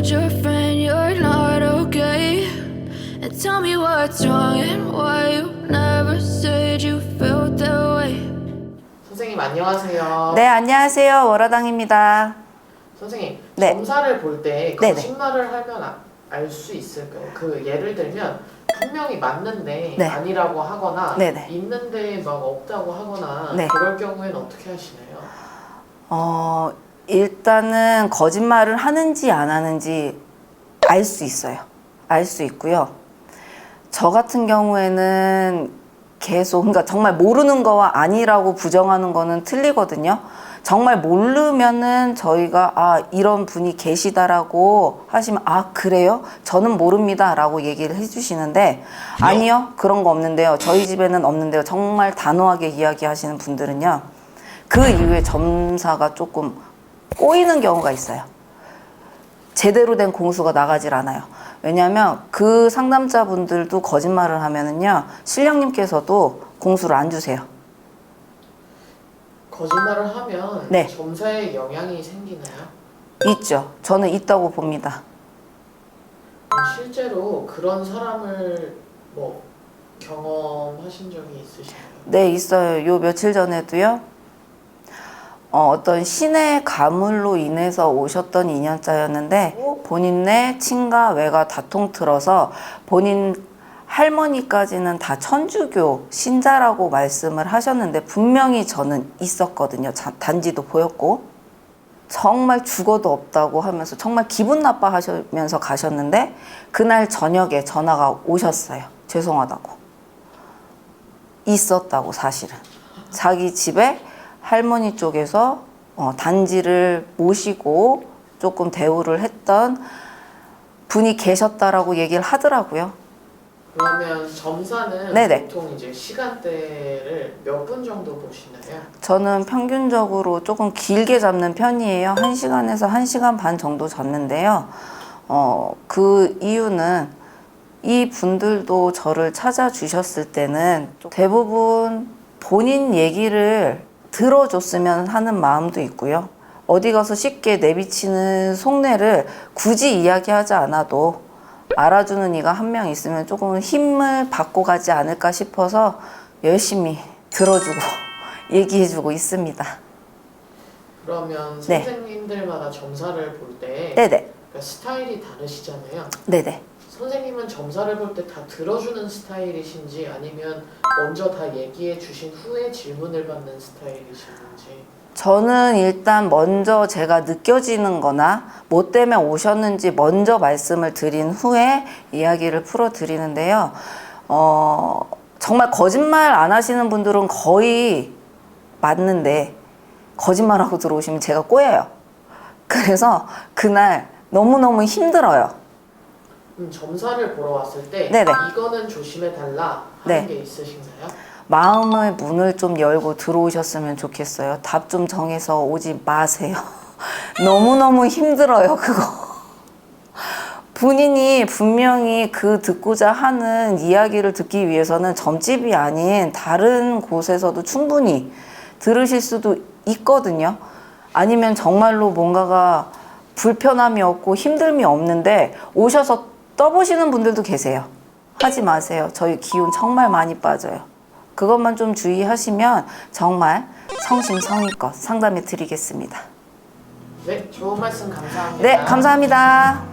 told your friend you're not okay. And tell me what's wrong and why you never said you felt that way. 선생님 안녕하세요. 네, 안녕하세요. 월화당입니다. 선생님 네. 검사를 볼 때 네네. 거짓말을 하면 알 수 있을까요? 그 예를 들면 분명히 맞는데 네. 아니라고 하거나 네네. 있는데 막 없다고 하거나 네. 그럴 경우에는 어떻게 하시나요? 어, 일단은 거짓말을 하는지 안 하는지 알 수 있어요. 알 수 있고요. 저 같은 경우에는 계속, 그러니까 정말 모르는 거와 아니라고 부정하는 거는 틀리거든요. 정말 모르면은 저희가 아, 이런 분이 계시다라고 하시면 아, 그래요? 저는 모릅니다. 라고 얘기를 해주시는데 아니요. 그런 거 없는데요. 저희 집에는 없는데요. 정말 단호하게 이야기하시는 분들은요. 그 이후에 점사가 조금 꼬이는 경우가 있어요. 제대로 된 공수가 나가질 않아요. 왜냐하면 그 상담자분들도 거짓말을 하면은요, 실령님께서도 공수를 안 주세요. 거짓말을 하면 네. 점사에 영향이 생기나요? 있죠. 저는 있다고 봅니다. 실제로 그런 사람을 뭐 경험하신 적이 있으신가요? 네, 있어요. 요 며칠 전에도요. 어, 어떤 신의 가물로 인해서 오셨던 인연자였는데 본인네 친가 외가 다 통틀어서 본인 할머니까지는 다 천주교 신자라고 말씀을 하셨는데 분명히 저는 있었거든요. 자- 단지도 보였고 정말 죽어도 없다고 하면서 정말 기분 나빠 하시면서 가셨는데 그날 저녁에 전화가 오셨어요. 죄송하다고. 있었다고 사실은 자기 집에 할머니 쪽에서 어, 단지를 모시고 조금 대우를 했던 분이 계셨다라고 얘기를 하더라고요. 그러면 점사는 네네. 보통 이제 시간대를 몇 분 정도 보시나요? 저는 평균적으로 조금 길게 잡는 편이에요. 1시간에서 1시간 반 정도 잡는데요. 어, 그 이유는 이 분들도 저를 찾아주셨을 때는 대부분 본인 얘기를 들어줬으면 하는 마음도 있고요. 어디 가서 쉽게 내비치는 속내를 굳이 이야기하지 않아도 알아주는 이가 한 명 있으면 조금 힘을 받고 가지 않을까 싶어서 열심히 들어주고 얘기해주고 있습니다. 그러면 네. 선생님들마다 점사를 볼 때 네네. 스타일이 다르시잖아요. 네네. 선생님은 점사를 볼 때 다 들어주는 스타일이신지 아니면 먼저 다 얘기해 주신 후에 질문을 받는 스타일이신지 저는 일단 먼저 제가 느껴지는 거나 뭐 때문에 오셨는지 먼저 말씀을 드린 후에 이야기를 풀어 드리는데요. 어, 정말 거짓말 안 하시는 분들은 거의 맞는데 거짓말하고 들어오시면 제가 꼬여요. 그래서 그날 너무너무 힘들어요. 그럼 점사를 보러 왔을 때 네네. 이거는 조심해 달라 하는 네. 게 있으신가요? 마음의 문을 좀 열고 들어오셨으면 좋겠어요. 답 좀 정해서 오지 마세요. 너무너무 힘들어요, 그거. 본인이 분명히 그 듣고자 하는 이야기를 듣기 위해서는 점집이 아닌 다른 곳에서도 충분히 들으실 수도 있거든요. 아니면 정말로 뭔가가 불편함이 없고 힘듦이 없는데 오셔서 떠보시는 분들도 계세요. 하지 마세요. 저희 기운 정말 많이 빠져요. 그것만 좀 주의하시면 정말 성심성의껏 상담해 드리겠습니다. 네, 좋은 말씀 감사합니다. 네, 감사합니다.